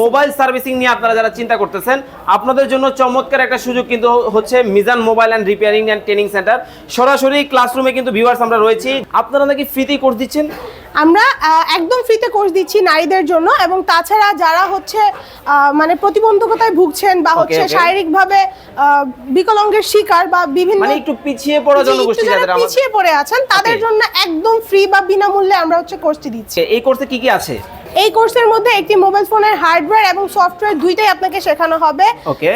Mobile servicing নিয়ে আপনারা যারা চিন্তা করতেছেন আপনাদের জন্য চমৎকার একটা সুযোগ কিন্তু হচ্ছে Mizan mobile and repairing and training centre. সরাসরি ক্লাসরুমে কিন্তু ভিউয়ার্স আমরা রয়েছি। আপনারা নাকি ফ্রিতে কোর্স দিচ্ছেন? আমরা একদম ফ্রিতে কোর্স দিচ্ছি নারীদের জন্য এবং তাছাড়া যারা হচ্ছে মানে প্রতিবন্ধকতায় ভুগছেন বা হচ্ছে শারীরিকভাবে বিকলাঙ্গের শিকার বা বিভিন্ন মানে একটু পিছিয়ে পড়া জনগোষ্ঠী যারা পিছিয়ে পড়ে আছেন তাদের জন্য একদম ফ্রি বা বিনামূল্যে আমরা হচ্ছে কোর্সটি দিচ্ছি। এই কোর্সে কি কি আছে? এই কোর্সের মধ্যে একটি মোবাইল ফোনের হার্ডওয়্যার এবং সফটওয়্যার দুইটাই আপনাকে শেখানো হবে.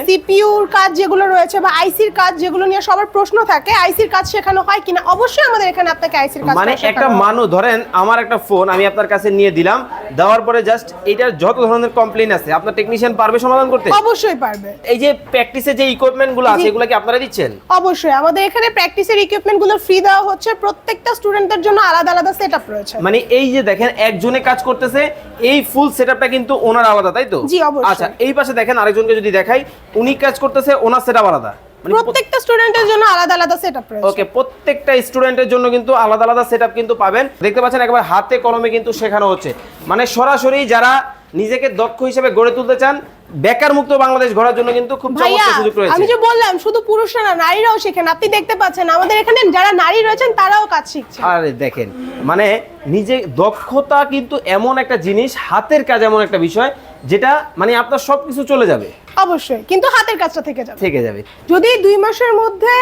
সিপিইউর কাজ যেগুলো রয়েছে বা আইসির কাজ যেগুলো নিয়ে সবার প্রশ্ন থাকে আইসির কাজ শেখানো হয় কিনা? অবশ্যই আমাদের এখানে আপনাকে আইসির কাজ মানে একটা মানুষ ধরেন আমার একটা ফোন আমি আপনার কাছে নিয়ে দিলাম দেওয়ার পরে জাস্ট এটার যত ধরনের কমপ্লেইন আছে আপনার টেকনিশিয়ান পারবে সমাধান করতে? অবশ্যই পারবে। এই যে প্র্যাকটিসে যে ইকুইপমেন্টগুলো আছে। এগুলো কি আপনারা দিচ্ছেন? অবশ্যই। আমাদের এখানে প্র্যাকটিসের ইকুইপমেন্টগুলো ফ্রি দেওয়া হচ্ছে। প্রত্যেকটা স্টুডেন্টদের জন্য আলাদা আলাদা সেটআপ রয়েছে। মানে এই যে দেখেন একজনে কাজ করতেছে এই ফুল সেটআপটা কিন্তু ওনার আলাদা তাই তো? জি, অবশ্যই। আচ্ছা এই পাশে দেখেন আরেকজনকে যদি দেখাই উনি কাজ করতেছে ওনার সেটআপ আলাদা। মানে প্রত্যেকটা স্টুডেন্টের জন্য আলাদা আলাদা সেটআপ রয়েছে। ওকে প্রত্যেকটা স্টুডেন্টের জন্য কিন্তু আলাদা আলাদা সেটআপ কিন্তু পাবেন। দেখতে পাচ্ছেন একবার হাতে কলমে কিন্তু শেখানো হচ্ছে। মানে সরাসরি যারা নিজেকে দক্ষ হিসেবে গড়ে তুলতে চান বেকার মুক্ত বাংলাদেশ গড়ার জন্য কিন্তু খুব চমৎকার সুযোগ রয়েছে। আমি যে বললাম শুধু পুরুষরা না নারীরাও শেখেন। আপনি দেখতে পাচ্ছেন আমাদের এখানে যারা নারী রয়েছেন তারাও কাজ শিখছে আরে দেখেন মানে নিজে দক্ষতা কিন্তু এমন একটা জিনিস হাতের কাজ এমন একটা বিষয় যেটা মানে আপনার সবকিছু চলে যাবে। অবশ্যই কিন্তু হাতের কাজটা থেকে যাবে। থেকে যাবে। যদি দুই মাসের মধ্যে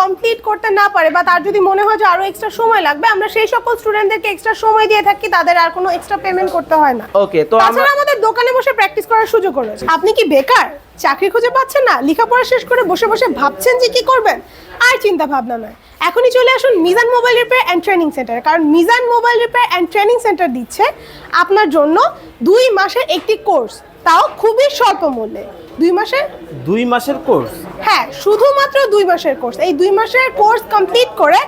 কমপ্লিট করতে না পারে বা তার যদি মনে হয় যে আরও এক্সট্রা সময় লাগবে আমরা সেই সকল স্টুডেন্টদেরকে এক্সট্রা সময় দিয়ে থাকি তাদের আর কোনো এক্সট্রা পেমেন্ট করতে হয় না। ওকে তো আমরা আমাদের দোকানে বসে প্র্যাকটিস করার সুযোগ রয়েছে আপনি কি বেকার? চাকরি খুঁজে পাচ্ছেন না? লেখাপড়া শেষ করে বসে বসে ভাবছেন যে কি করবেন? আর চিন্তা ভাবনা নয়। এখনই চলে আসুন Mizan mobile repair and training centre কারণ Mizan mobile repair and training centre দিচ্ছে আপনার জন্য দুই মাসের একটি কোর্স তাও খুবই স্বল্প মূল্যে। দুই মাসের? দুই মাসের কোর্স? হ্যাঁ শুধুমাত্র দুই মাসের কোর্স। এই দুই মাসের কোর্স কমপ্লিট করে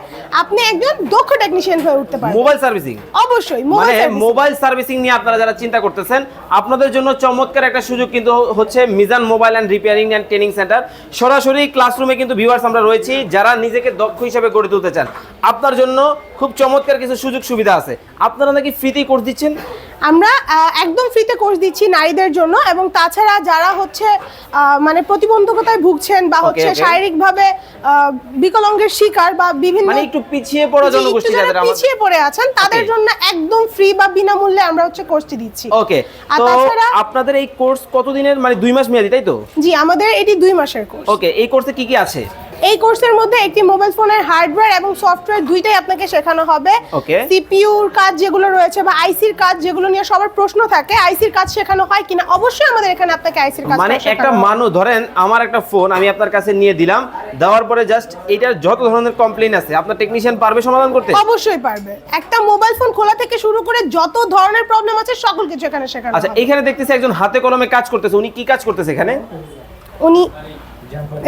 আপনি একজন দক্ষ টেকনিশিয়ান হয়ে উঠতে পারবেন। Mobile servicing? অবশ্যই মানে মোবাইল মোবাইল সার্ভিসিং নিয়ে আপনারা যারা চিন্তা করতেছেন আপনাদের জন্য চমৎকার একটা সুযোগ কিন্তু হচ্ছে Mizan mobile and repairing and training centre. সরাসরি ক্লাসরুমে কিন্তু ভিউয়ার্স আমরা রয়েছি যারা নিজেকে দক্ষ হিসেবে গড়ে তুলতে চান। আপনার জন্য খুব চমৎকার কিছু সুযোগ সুবিধা আছে। আপনারা নাকি ফ্রিতেই কোর্স দিচ্ছেন? আমরা একদম ফ্রিতে কোর্স দিচ্ছি নারীদের জন্য এবং তাছাড়া যারা হচ্ছে মানে প্রতিবন্ধকতায় ভুগছেন বা হচ্ছে. শারীরিকভাবে বিকলাঙ্গের শিকার বা বিভিন্ন মানে একটু পিছিয়ে পড়া জনগোষ্ঠী যারা পিছিয়ে পড়ে আছেন তাদের জন্য একদম ফ্রি বা বিনামূল্যে আমরা হচ্ছে কোর্সটি দিচ্ছি। ওকে আর তাছাড়া- আপনাদের এই কোর্স কতদিনের? মানে দুই মাস মেয়াদি তাই তো? জি আমাদের এটি দুই মাসের কোর্স ওকে এই কোর্সে কি কি আছে? এই কোর্সের মধ্যে একটি মোবাইল ফোনের হার্ডওয়্যার এবং সফটওয়্যার দুইটাই আপনাকে শেখানো হবে. সিপিইউর কাজ যেগুলো রয়েছে বা আইসির কাজ যেগুলো নিয়ে সবার প্রশ্ন থাকে আইসির কাজ শেখানো হয় কিনা? অবশ্যই আমাদের এখানে আপনাকে আইসির কাজ মানে একটা মানুষ ধরেন আমার একটা ফোন আমি আপনার কাছে নিয়ে দিলাম দেওয়ার পরে জাস্ট এটার যত ধরনের কমপ্লেইন আছে আপনার টেকনিশিয়ান পারবে সমাধান করতে? অবশ্যই পারবে। একটা মোবাইল ফোন খোলা থেকে শুরু করে যত ধরনের প্রবলেম আছে সকল কিছু এখানে শেখানো আচ্ছা এখানে দেখতেছি একজন হাতে কলমে কাজ করতেছে উনি কি কাজ করতেছে এখানে? উনি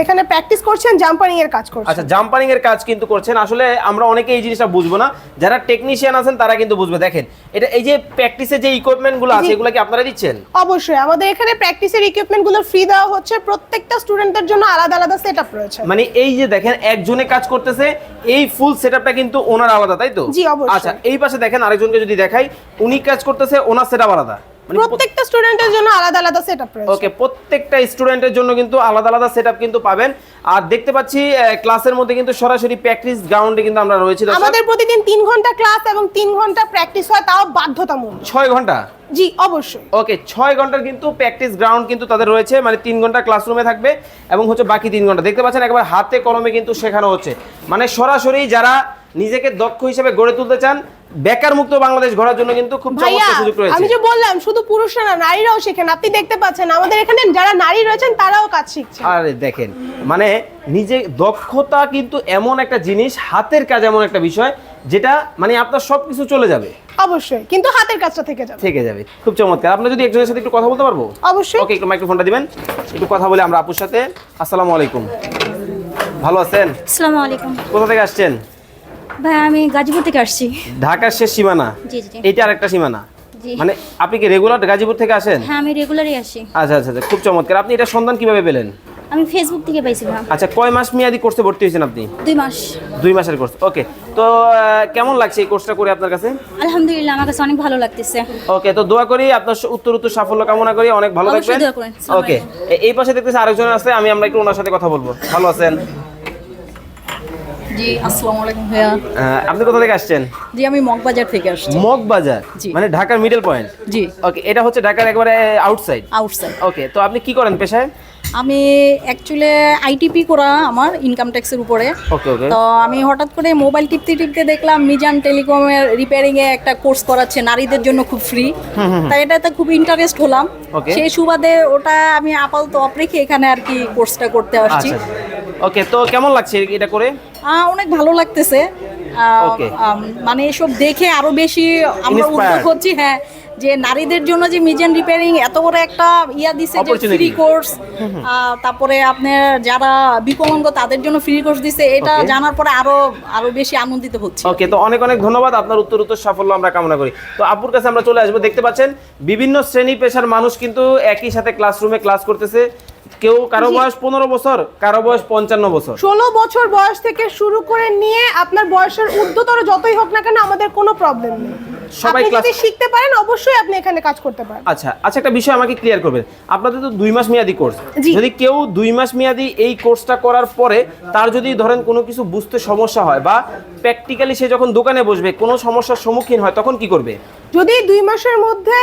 এখানে প্র্যাকটিস করছেন জাম্পারিং এর কাজ করছেন। আচ্ছা জাম্পারিং এর কাজ কিন্তু করছেন। আসলে আমরা অনেকে এই জিনিসটা বুঝব না। যারা টেকনিশিয়ান আছেন তারা কিন্তু বুঝবে। দেখেন এটা এই যে প্র্যাকটিসে যে ইকুইপমেন্টগুলো আছে এগুলো কি আপনারা দিচ্ছেন? অবশ্যই। আমাদের এখানে প্র্যাকটিসের ইকুইপমেন্টগুলো ফ্রি দেওয়া হচ্ছে। প্রত্যেকটা স্টুডেন্টের জন্য আলাদা আলাদা সেটআপ রয়েছে। মানে এই যে দেখেন একজনে কাজ করতেছে এই ফুল সেটআপটা কিন্তু ওনার আলাদা তাই তো? জি, অবশ্যই। আচ্ছা এই পাশে দেখেন আরেকজনকে যদি দেখাই উনি কাজ করতেছে ওনার সেটআপ আলাদা। প্রত্যেকটা স্টুডেন্টের জন্য আলাদা আলাদা সেটআপ রয়েছে। ওকে প্রত্যেকটা স্টুডেন্টের জন্য কিন্তু আলাদা আলাদা সেটআপ কিন্তু পাবেন। আর দেখতে পাচ্ছি ক্লাসের মধ্যে কিন্তু সরাসরি প্র্যাকটিস গ্রাউন্ডে কিন্তু আমরা রয়েছি। আমাদের প্রতিদিন তিন ঘণ্টা ক্লাস এবং তিন ঘণ্টা প্র্যাকটিস হয় তাও বাধ্যতামূলক। ছয় ঘণ্টা? জি অবশ্যই। ওকে ছয় ঘণ্টার কিন্তু প্র্যাকটিস গ্রাউন্ড কিন্তু তাদের রয়েছে মানে তিন ঘণ্টা ক্লাসরুমে থাকবে এবং হচ্ছে বাকি তিন ঘণ্টা। দেখতে পাচ্ছেন একবার হাতে কলমে কিন্তু শেখানো হচ্ছে। মানে সরাসরি যারা নিজেকে দক্ষ হিসেবে গড়ে তুলতে চান বেকার মুক্ত বাংলাদেশ গড়ার জন্য কিন্তু খুব চমৎকার সুযোগ রয়েছে। আমি যে বললাম শুধু পুরুষরা না নারীরাও শেখেন। আপনি দেখতে পাচ্ছেন আমাদের এখানে যারা নারী রয়েছেন তারাও কাজ শিখছে আরে দেখেন মানে নিজে দক্ষতা কিন্তু এমন একটা জিনিস হাতের কাজ এমন একটা বিষয় যেটা মানে আপনার সবকিছু চলে যাবে। অবশ্যই কিন্তু হাতের কাজটা থেকে যাবে। থেকে যাবে খুব চমৎকার। আপনি যদি একজনের সাথে একটু কথা বলতে পারব? অবশ্যই। ওকে একটু মাইক্রোফোনটা দিবেন। একটু কথা বলে আমরা আপুর সাথে। আসসালামু আলাইকুম। ভালো আছেন? আসসালামু আলাইকুম। কোথা থেকে আসছেন? ভাই আমি গাজীপুর থেকে আসছি। ঢাকার শেষ সীমানা? জি জি এইটা আরেকটা সীমানা? মানে আপনি কি রেগুলার গাজীপুর থেকে আসেন? হ্যাঁ আমি রেগুলারই আসি। আচ্ছা আচ্ছা আচ্ছা, খুব চমৎকার। আপনি এটা সন্ধান কীভাবে পেলেন? আমি ফেসবুক থেকে পাইছিলাম আচ্ছা কয় মাস মেয়াদি কোর্সে ভর্তি হয়েছেন আপনি? দুই মাস। দুই মাসের কোর্স ওকে। তো কেমন লাগছে এই কোর্সটা করে আপনার কাছে? আলহামদুলিল্লাহ আমার কাছে অনেক ভালো লাগতেছে। ওকে তো দোয়া করি আপনার উত্তর উত্তর সাফল্য কামনা করি অনেক ভালো থাকবেন। ওকে এই পাশে দেখতেছি আরেকজন আছে আমি আমরা একটু ওনার সাথে কথা বলব। ভালো আছেন? জি আসসালামু আলাইকুম ভাইয়া। আপনি কোথা থেকে আসছেন? জি আমি মগবাজার থেকে আসছি। মগবাজার। মানে ঢাকার মিডল পয়েন্ট জি। ওকে এটা হচ্ছে ঢাকার একবারে আউটসাইড আউটসাইড ওকে তো আপনি কি করেন পেশায়? আমি অ্যাকচুয়ালি আইটিপি করা আমার ইনকাম ট্যাক্সের উপরে। ওকে ওকে তো আমি হঠাৎ করে মোবাইল টিপতে টিপতে দেখলাম মিজান টেলিকমের রিপেয়ারিং এ একটা কোর্স করাচ্ছে নারীদের জন্য খুব ফ্রি তাই এটাতে খুব ইন্টারেস্ট হলাম। সেই সুবাদে ওটা আমি আপাতত অফ রেখে এখানে আর কি কোর্সটা করতে আসছি। আচ্ছা ওকে তো কেমন লাগছে এটা করে? অনেক ভালো লাগতেছে। মানে এসব দেখে আরও বেশি আমরা. উদ্যোগ হচ্ছি হ্যাঁ। যে নারীদের জন্য যে মিজেন রিপেয়ারিং এত বড় একটা ইয়া দিছে যে ফ্রি কোর্স তারপরে আপনার যারা বিকলাঙ্গ তাদের জন্য ফ্রি কোর্স দিছে। এটা জানার পরে আরও আরও বেশি আনন্দিত হচ্ছে। ওকে তো অনেক অনেক ধন্যবাদ আপনার উত্তর উত্তর সাফল্য আমরা কামনা করি। তো আপুর কাছে আমরা চলে আসব। দেখতে পাচ্ছেন বিভিন্ন শ্রেণি পেশার মানুষ কিন্তু একই সাথে ক্লাসরুমে ক্লাস করতেছে। কেউ কারও বয়স পনেরো বছর কারও বয়স পঞ্চান্ন বছর। ষোলো বছর বয়স থেকে শুরু করে নিয়ে আপনার বয়সের ঊর্ধ্বতর যতই হোক না কেন আমাদের কোনো প্রবলেম নেই। সবাই যদি শিখতে পারেন অবশ্যই আপনি এখানে কাজ করতে পারেন। আচ্ছা আচ্ছা একটা বিষয় আমাকে ক্লিয়ার করবেন। আপনাদের তো দুই মাস মেয়াদি কোর্স যদি কেউ দুই মাস মেয়াদি এই কোর্সটা করার পরে তার যদি ধরেন কোনো কিছু বুঝতে সমস্যা হয় বা প্র্যাকটিক্যালি সে যখন দোকানে বসবে কোনো সমস্যার সম্মুখীন হয় তখন কি করবে? যদি দুই মাসের মধ্যে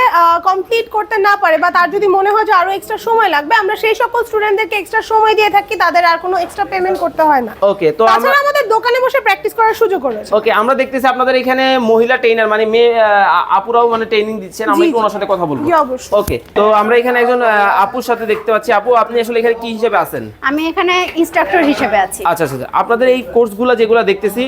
কমপ্লিট করতে না পারে বা তার যদি মনে হয় যে আরও এক্সট্রা সময় লাগবে আমরা সেই সকল স্টুডেন্টদেরকে এক্সট্রা সময় দিয়ে থাকি তাদের আর কোনো এক্সট্রা পেমেন্ট করতে হয় না। ওকে তো আমরা আমাদের দোকানে বসে প্র্যাকটিস করার সুযোগ রয়েছে। ওকে আমরা দেখতেছি আপনাদের এখানে মহিলা ট্রেনার মানে মেয়ে আপুরাও মানে ট্রেনিং দিচ্ছেন। আমি। ওনার সাথে কথা বলব। জি, অবশ্যই। ওকে তো আমরা এখানে একজন আপুর সাথে দেখতে পাচ্ছি। আপু আপনি আসলে এখানে কি হিসেবে আছেন? আমি এখানে ইনস্ট্রাক্টর হিসেবে আছি। আচ্ছা আচ্ছা আচ্ছা। আপনাদের এই কোর্সগুলো যেগুলো দেখতেছি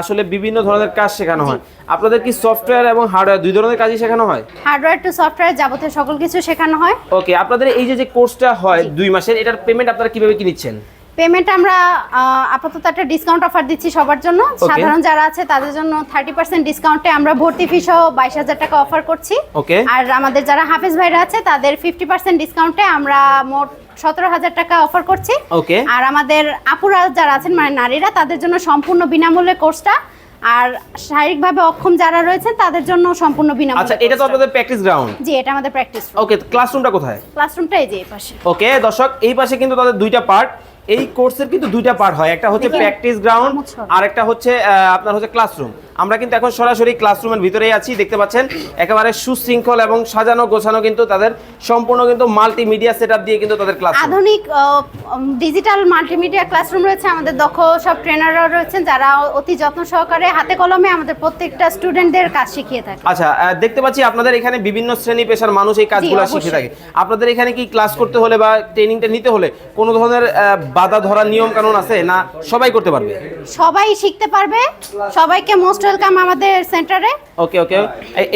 আসলে বিভিন্ন ধরনের কাজ শেখানো হয়। আপনাদের কি সফটওয়্যার এবং হার্ডওয়্যার দুই ধরনের কাজই শেখানো হয়? হার্ডওয়্যার টু সফটওয়্যার যাবতীয় সকল কিছু শেখানো হয়। ওকে আপনাদের এই যে যে কোর্সটা হয় দুই মাসের এটার পেমেন্ট আপনারা কীভাবে কি নিচ্ছেন? পেমেন্ট আমরা আপাতত একটা ডিসকাউন্ট অফার দিচ্ছি সবার জন্য। সাধারণ যারা আছে তাদের জন্য থার্টি পার্সেন্ট ডিসকাউন্টে আমরা ভর্তি ফি সহ বাইশ হাজার টাকা অফার করছি. আর আমাদের যারা হাফেজ ভাইরা আছে তাদের ফিফটি পার্সেন্ট ডিসকাউন্টে আমরা মোট সতেরো হাজার টাকা অফার করছি। ওকে আর আমাদের আপুরা যারা আছেন মানে নারীরা তাদের জন্য সম্পূর্ণ বিনামূল্যে কোর্সটা আর শারীরিকভাবে অক্ষম যারা রয়েছেন তাদের জন্য সম্পূর্ণ আচ্ছা এটা তো আপনাদের প্র্যাকটিস গ্রাউন্ড জি এটা আমাদের প্র্যাকটিস ওকে ক্লাসরুমটা কোথায়? ক্লাসরুমটা এই যে এই পাশে। ওকে দর্শক এই পাশে কিন্তু তাদের দুইটা পার্ট এই কোর্সের কিন্তু দুইটা পার্ট হয়। একটা হচ্ছে প্র্যাকটিস গ্রাউন্ড। আর একটা হচ্ছে আপনার হচ্ছে ক্লাসরুম আমরা কিন্তু এখন সরাসরি ক্লাসরুমের ভিতরেই আছি দেখতে পাচ্ছেন? একেবারে সুশৃঙ্খল এবং সাজানো গোছানো কিন্তু তাদের সম্পূর্ণ কিন্তু মাল্টিমিডিয়া সেটআপ দিয়ে কিন্তু তাদের ক্লাস আধুনিক ডিজিটাল মাল্টিমিডিয়া ক্লাসরুম রয়েছে আমাদের দক্ষ সব ট্রেনাররা রয়েছেন যারা অতি যত্ন সহকারে হাতে কলমে আমাদের প্রত্যেকটা স্টুডেন্টদের কাজ শিখিয়ে থাকে। আচ্ছা দেখতে পাচ্ছি আপনাদের এখানে বিভিন্ন শ্রেণি পেশার মানুষ এই কাজগুলো শিখে থাকে। আপনাদের এখানে কি ক্লাস করতে হলে বা ট্রেনিংটা নিতে হলে কোনো ধরনের বাধা ধরার নিয়ম কানুন আছে না সবাই করতে পারবে? সবাই শিখতে পারবে। সবাইকে মোস্ট ওয়েলকাম আমাদের সেন্টারে ওকে ওকে।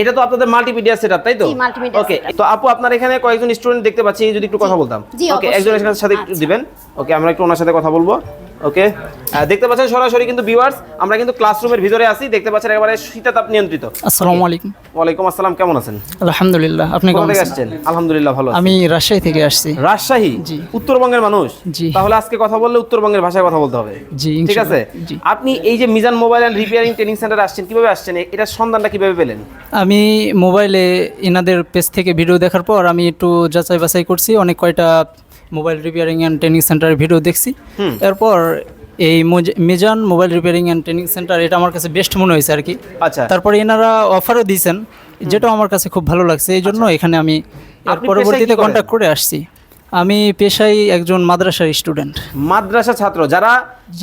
এটা তো আপনাদের মাল্টিমিডিয়া সেটআপ তাই তো? ওকে তো আপু আপনার এখানে কয়েকজন স্টুডেন্ট দেখতে পাচ্ছি যদি একটু কথা বলতাম। ওকে একজন একজনের সাথে একটু আচ্ছা। দিবেন। ওকে আমরা একটু ওনার সাথে কথা বলব। ওকে দেখতে পাচ্ছেন সরাসরি কিন্তু ভিউয়ার্স আমরা কিন্তু ক্লাসরুমের ভিতরে আছি দেখতে পাচ্ছেন একেবারে শীতাতাপ নিয়ন্ত্রিত। আসসালামু আলাইকুম। ওয়ালাইকুম আসসালাম কেমন আছেন? আলহামদুলিল্লাহ আপনি কেমন আছেন? আলহামদুলিল্লাহ ভালো আমি রাজশাহী থেকে আসছি। রাজশাহী? জি। উত্তরবঙ্গের মানুষ? জি। তাহলে আজকে কথা বললে উত্তরবঙ্গের ভাষায় কথা বলতে হবে। জি, ঠিক আছে? আপনি এই যে Mizan mobile and repairing training সেন্টারে আসছেন কীভাবে আসছেন? এটার সন্ধানটা কীভাবে পেলেন? আমি মোবাইলে এনাদের পেজ থেকে ভিডিও দেখার পর আমি একটু যাচাই বাছাই করছি অনেক কয়টা মোবাইল রিপেয়ারিং অ্যান্ড ট্রেনিং সেন্টারের ভিডিও দেখছি। এরপর এই মোজ- Mizan mobile repairing and training centre এটা আমার কাছে বেস্ট মনে হয়েছে আর কি আচ্ছা। তারপরে এনারা অফারও দিয়েছেন যেটাও আমার কাছে খুব ভালো লাগছে। এই জন্য এখানে আমি এর আচ্ছা। আপনি পেশায় পরবর্তীতে কন্ট্যাক্ট করে আসছি। আমি পেশায় একজন মাদ্রাসার স্টুডেন্ট মাদ্রাসা ছাত্র যারা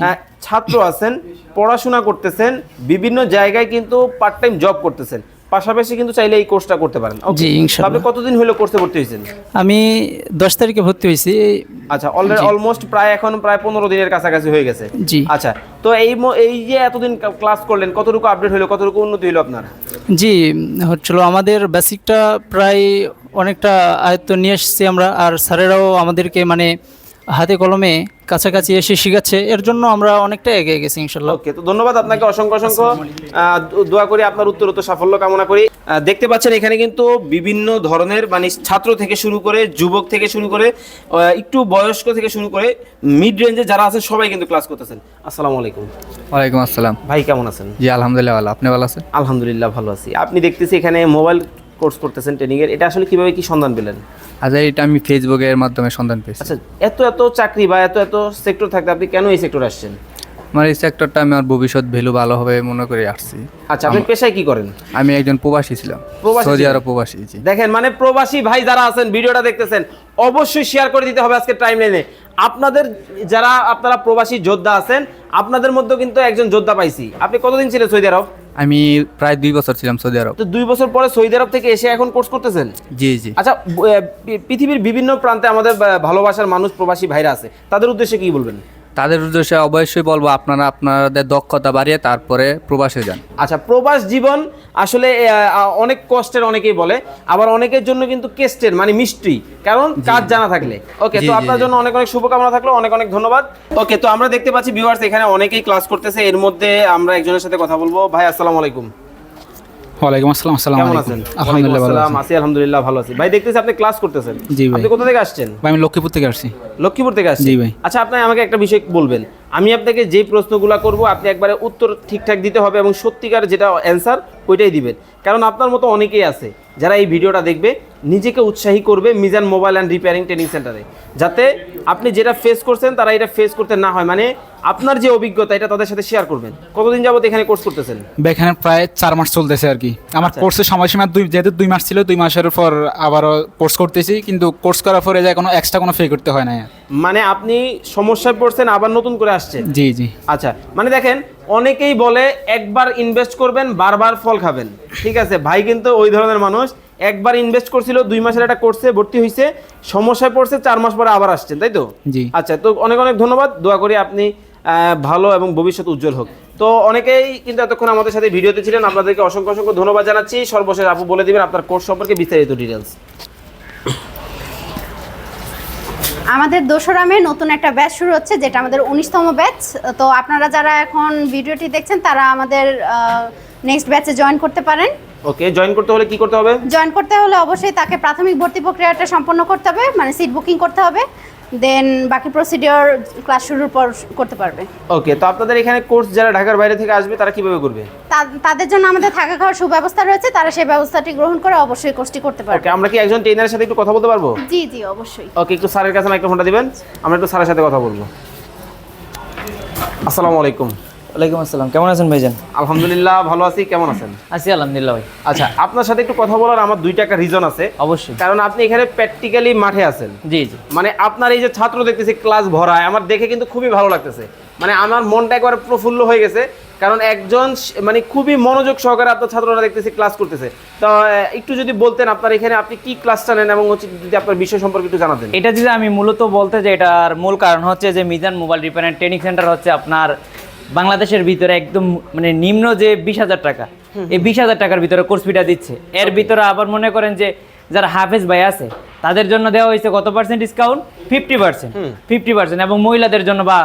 আহ, ছাত্র আছেন পড়াশোনা করতেছেন বিভিন্ন জায়গায় কিন্তু পার্ট টাইম জব করতেছেন। পাশাপাশি কিন্তু চাইলে এই কোর্সটা করতে পারেন। জি, ইনশাআল্লাহ। তবে কতদিন হলো কোর্সে ভর্তি হয়েছেন? আমি দশ তারিখে ভর্তি হয়েছি। আচ্ছা অলরেডি অলমোস্ট প্রায় এখন প্রায় পনেরো দিনের কাছাকাছি হয়ে গেছে। জি। আচ্ছা তো এই এই যে এতদিন ক্লাস করলেন কতটুকু আপডেট হলো কতটুকু উন্নতি হলো আপনার? জি হচ্ছিল আমাদের বেসিকটা প্রায় অনেকটা আয়ত্ত নিয়ে এসেছি আমরা আর স্যারেরাও আমাদেরকে মানে হাতে কলমে কাছাকাছি এসে শিখাচ্ছে এর জন্য আমরা অনেকটা এগিয়ে গেছি ইনশাল্লাহ ওকে তো ধন্যবাদ আপনাকে অসংখ্য অসংখ্য। দোয়া করি আপনার উত্তরোত্তর সাফল্য কামনা করি। দেখতে পাচ্ছেন এখানে কিন্তু বিভিন্ন ধরনের মানে ছাত্র থেকে শুরু করে যুবক থেকে শুরু করে একটু বয়স্ক থেকে শুরু করে মিড রেঞ্জে যারা আছেন সবাই কিন্তু ক্লাস করতেছেন। আসসালামু আলাইকুম। ওয়ালাইকুম আসসালাম। ভাই কেমন আছেন? জি আলহামদুলিল্লাহ ভালো। আপনি ভালো আছেন? আলহামদুলিল্লাহ ভালো আছি। আপনি দেখতেছি এখানে মোবাইল কোর্স করতেছেন ট্রেনিং এর। এটা আসলে কীভাবে কি সন্ধান পেলেন? আচ্ছা এটা আমি ফেসবুকের মাধ্যমে সন্ধান পেয়েছি। আচ্ছা এত এত চাকরি বা এত এত সেক্টর থাকতে আপনি কেন এই সেক্টরে আসছেন? আমার এই সেক্টরটা আমি আমার ভবিষ্যৎ ভ্যালু ভালো হবে মনে করে আসছি। আচ্ছা আপনি পেশায় কি করেন? আমি একজন প্রবাসী ছিলাম। সৌদি আরব প্রবাসী দেখেন মানে প্রবাসী ভাই যারা আছেন ভিডিওটা দেখতেছেন অবশ্যই শেয়ার করে দিতে হবে আজকে টাইম লাইনে আপনাদের যারা আপনারা প্রবাসী যোদ্ধা আছেন আপনাদের মধ্যেও কিন্তু একজন যোদ্ধা পাইছি। আপনি কতদিন ছিলেন সৌদি আরব? আমি প্রায় দুই বছর ছিলাম সৌদি আরব। তো দুই বছর পরে সৌদি আরব থেকে এসে এখন কোর্স করতেছেন? জি জি। আচ্ছা পৃথিবীর বিভিন্ন প্রান্তে আমাদের ভালোবাসার মানুষ প্রবাসী ভাইরা আছে। তাদের উদ্দেশ্যে কি বলবেন? তাদের উদ্দেশ্যে অবশ্যই বলব আপনারা আপনাদের দক্ষতা বাড়িয়ে তারপরে প্রবাসে যান। আচ্ছা প্রবাস জীবন আসলে অনেক কষ্টের অনেকেই বলে আবার অনেকের জন্য কিন্তু কেস্টের মানে মিষ্টি কারণ কাজ জানা থাকলে। ওকে তো আপনার জন্য অনেক অনেক শুভকামনা থাকল অনেক অনেক ধন্যবাদ। ওকে তো আমরা দেখতে পাচ্ছি ভিউয়ার্স এখানে অনেকেই ক্লাস করতেছে এর মধ্যে আমরা একজনের সাথে কথা বলব। ভাই আসসালামু আলাইকুম। ওয়ালাইকুম আসসালাম আসসালামু আলাইকুম। আলহামদুলিল্লাহ ভালো আছি। আলহামদুলিল্লাহ ভালো আছি। ভাই দেখতেছি আপনি ক্লাস করতেছেন। জি ভাই। আপনি কোথা থেকে আসছেন? ভাই আমি লক্ষ্মীপুর থেকে আসছি। লক্ষ্মীপুর থেকে আসছি জি ভাই। আচ্ছা আপনি আমাকে একটা বিষয় বলবেন। আমি আপনাকে যে প্রশ্নগুলো করব আপনি একবারে উত্তর ঠিকঠাক দিতে হবে এবং সত্যিকার যেটা অ্যান্সার ওইটাই দিবেন। কারণ আপনার মতো অনেকেই আছে যারা এই ভিডিওটা দেখবে নিজেকে উৎসাহী করবে Mizan mobile and repairing training সেন্টারে। যাতে আপনি যেটা ফেস করছেন তারা এটা ফেস করতে না হয়। মানে আপনার যে অভিজ্ঞতা এটা তাদের সাথে শেয়ার করবেন। কতদিন যাবত এখানে কোর্স করতেছেন? এখানে প্রায় চার মাস চলতেছে আর কি। আমার আচ্ছা। কোর্সের সময়সীমা দুই যেহেতু দুই মাস ছিল দুই মাসের পর আবারও কোর্স করতেছি। কিন্তু কোর্স করার পরে যায় কোনো এক্সট্রা কোনো পে করতে হয় না। মানে আপনি সমস্যায় পড়ছেন আবার নতুন করে আসছেন জি জি। আচ্ছা মানে দেখেন অনেকেই বলে একবার ইনভেস্ট করবেন বারবার ফল খাবেন। ঠিক আছে ভাই কিন্তু ওই ধরনের মানুষ। একবার ইনভেস্ট করছিল দুই মাসের একটা কোর্সে ভর্তি হয়েছে সমস্যায় পড়ছে চার মাস পরে আবার আসছেন তাই তো? জি। আচ্ছা তো অনেক অনেক ধন্যবাদ। দোয়া করি আপনি ভালো এবং ভবিষ্যৎ উজ্জ্বল হোক। তো অনেকেই কিন্তু এতক্ষণ আমাদের সাথে ভিডিওতে ছিলেন আপনাদেরকে অসংখ্য অসংখ্য ধন্যবাদ জানাচ্ছি। সর্বশেষ আপু বলে দিবেন আপনার কোর্স সম্পর্কে বিস্তারিত ডিটেলস আমাদের দোসরা মে নতুন একটা ব্যাচ শুরু হচ্ছে যেটা আমাদের উনিশতম ব্যাচ তো আপনারা যারা এখন ভিডিওটি দেখছেন তারা আমাদের নেক্সট ব্যাচে জয়েন করতে পারেন। ওকে জয়েন করতে হলে কি করতে হবে? জয়েন করতে হলে অবশ্যই তাকে প্রাথমিক ভর্তি প্রক্রিয়াটা সম্পন্ন করতে হবে মানে সিট বুকিং করতে হবে। দেন বাকি প্রসিডিওর ক্লাস শুরুর পর করতে পারবে। ওকে তো আপনাদের এখানে কোর্স যারা ঢাকার বাইরে থেকে আসবে তারা কীভাবে করবে? তাদের জন্য আমাদের থাকা খাওয়ার সুব্যবস্থা রয়েছে তারা সেই ব্যবস্থাটি গ্রহণ করে অবশ্যই কোর্সটি করতে পারবে। ওকে আমরা কি একজন ট্রেনারের সাথে একটু কথা বলতে পারব? জি জি অবশ্যই। ওকে একটু স্যারের কাছে মাইক্রোফোনটা দিবেন আমরা একটু স্যারের সাথে কথা বলব। আসসালামু আলাইকুম। ওয়ালাইকুম আসসালাম। কেমন আছেন ভাইজান? আলহামদুলিল্লাহ ভালো আছি। কেমন আছেন? আছি আলহামদুলিল্লাহ ভাই। আচ্ছা আপনার সাথে একটু কথা বলার আমার দুইটা একটা রিজন আছে। অবশ্যই। কারণ আপনি এখানে প্র্যাকটিক্যালি মাঠে আছেন। জি জি। মানে আপনার এই যে ছাত্র দেখতেছি ক্লাস ভরায় আমার দেখে কিন্তু খুবই ভালো লাগতেছে। মানে আমার মনটা একবার প্রফুল্ল হয়ে গেছে কারণ একজন মানে খুবই মনোযোগ সহকারে আপনার ছাত্ররা দেখতেছি ক্লাস করতেছে। তো একটু যদি বলতেন আপনার এখানে আপনি কি ক্লাসটা নেন এবং হচ্ছে যদি আপনার বিষয় সম্পর্কে একটু জানাতেন। এটা যদি আমি মূলত বলতে যে এটার মূল কারণ হচ্ছে যে Mizan mobile repair training centre হচ্ছে আপনার বাংলাদেশের ভিতরে একদম মানে নিম্ন যে বিশ হাজার টাকা এই বিশ হাজার টাকার ভিতরে কোর্স ফিটা দিচ্ছে। এর ভিতরে আবার মনে করেন যে যারা হাফেজ ভাই আছে তাদের জন্য দেওয়া হয়েছে কত percent discount fifty percent fifty percent এবং মহিলাদের জন্য বা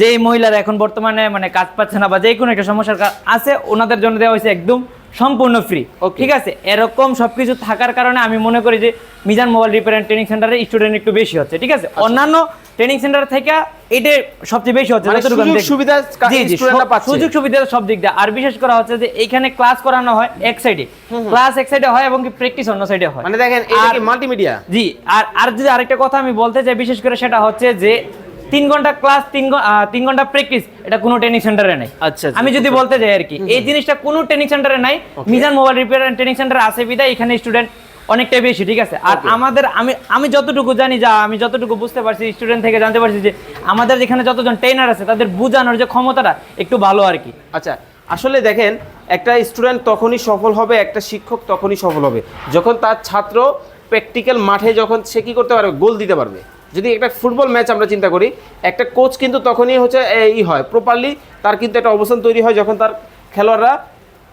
যেই মহিলারা এখন বর্তমানে মানে কাজ পাচ্ছে না বা যে কোনো একটা সমস্যার আছে ওনাদের জন্য দেওয়া হয়েছে একদম সম্পূর্ণ ফ্রি. ঠিক আছে? এরকম সবকিছু থাকার কারণে আমি মনে করি যে Mizan mobile repair and training সেন্টারে স্টুডেন্ট একটু বেশি হচ্ছে। ঠিক আছে? অন্যান্য ট্রেনিং সেন্টার থেকে এটা সবচেয়ে বেশি হচ্ছে মানে সুযোগ সুবিধা সব- পাচ্ছে। সুযোগ সুবিধা সব দিক দিয়ে। আর বিশেষ করা হচ্ছে যে এখানে ক্লাস করানো হয় এক সাইডে ক্লাস এক সাইডে হয় এবং কি প্র্যাকটিস অন্য সাইডে হয়। মানে দেখেন এটা কি মাল্টিমিডিয়া জি আর আর যদি আরেকটা কথা আমি বলতে চাই বিশেষ করে সেটা হচ্ছে যে তিন ঘণ্টা ক্লাস তিন তিন ঘণ্টা প্র্যাকটিস এটা কোনো ট্রেনিং সেন্টারে নাই। আচ্ছা, আচ্ছা, আমি যদি বলতে যাই আর কি এই জিনিসটা কোনো ট্রেনিং সেন্টারে নাই। Mizan mobile repair training centre আছে বিদায় এখানে স্টুডেন্ট অনেকটাই বেশি ঠিক আছে? আর আমাদের আমি আমি যতটুকু জানি যা আমি যতটুকু বুঝতে পারছি স্টুডেন্ট থেকে জানতে পারছি যে আমাদের যেখানে যতজন ট্রেনার আছে তাদের বোঝানোর যে ক্ষমতাটা একটু ভালো আর কি। আচ্ছা আসলে দেখেন একটা স্টুডেন্ট তখনই সফল হবে একটা শিক্ষক তখনই সফল হবে। যখন তার ছাত্র প্র্যাকটিক্যাল মাঠে যখন সে কী করতে পারবে? গোল দিতে পারবে। যদি একটা ফুটবল ম্যাচ আমরা চিন্তা করি একটা কোচ কিন্তু তখনই হচ্ছে এ, ই হয় প্রপারলি তার কিন্তু একটা অবস্থান তৈরি হয় যখন তার খেলোয়াড়রা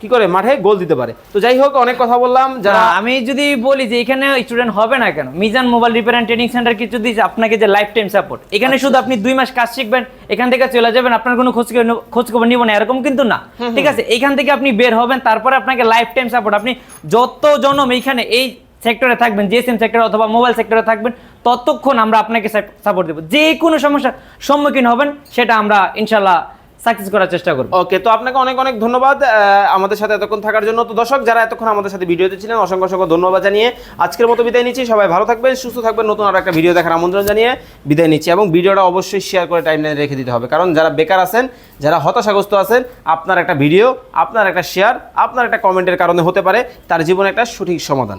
কি করে? মাঠে গোল দিতে পারে। তো যাই হোক অনেক কথা বললাম যারা আমি যদি বলি যে এখানে স্টুডেন্ট হবে না কেন? Mizan mobile repair and training centre কিছু দিয়েছে আপনাকে যে লাইফ টাইম সাপোর্ট এখানে শুধু আপনি দুই মাস কাজ শিখবেন এখান থেকে চলে যাবেন আপনার কোনো খোঁজ খোঁজ খবর নিব না এরকম কিন্তু না। ঠিক আছে? এখান থেকে আপনি বের হবেন তারপরে আপনাকে লাইফ টাইম সাপোর্ট আপনি যত জনম এইখানে এই সেক্টরে থাকবেন জিএসএম সেক্টরে অথবা মোবাইল সেক্টরে থাকবেন ততক্ষণ আমরা আপনাকে সাপোর্ট দেবো। যে কোনো সমস্যার সম্মুখীন হবেন সেটা আমরা ইনশাল্লাহ সাকসেস করার চেষ্টা করব। ওকে তো আপনাকে অনেক অনেক ধন্যবাদ আমাদের সাথে এতক্ষণ থাকার জন্য। তো দর্শক, যারা এতক্ষণ আমাদের সাথে ভিডিওতে ছিলেন, অসংখ্য অসংখ্য ধন্যবাদ জানিয়ে আজকের মতো বিদায় নিচ্ছি। সবাই ভালো থাকবেন, সুস্থ থাকবেন, নতুন আরও একটা ভিডিও দেখার আমন্ত্রণ জানিয়ে বিদায় নিচ্ছি। এবং ভিডিওটা অবশ্যই শেয়ার করে টাইমলাইনে রেখে দিতে হবে। কারণ যারা বেকার আছেন, যারা হতাশাগ্রস্ত আছেন, আপনার একটা ভিডিও আপনার একটা শেয়ার আপনার একটা কমেন্টের কারণে হতে পারে, তার জীবনে একটা সঠিক সমাধান।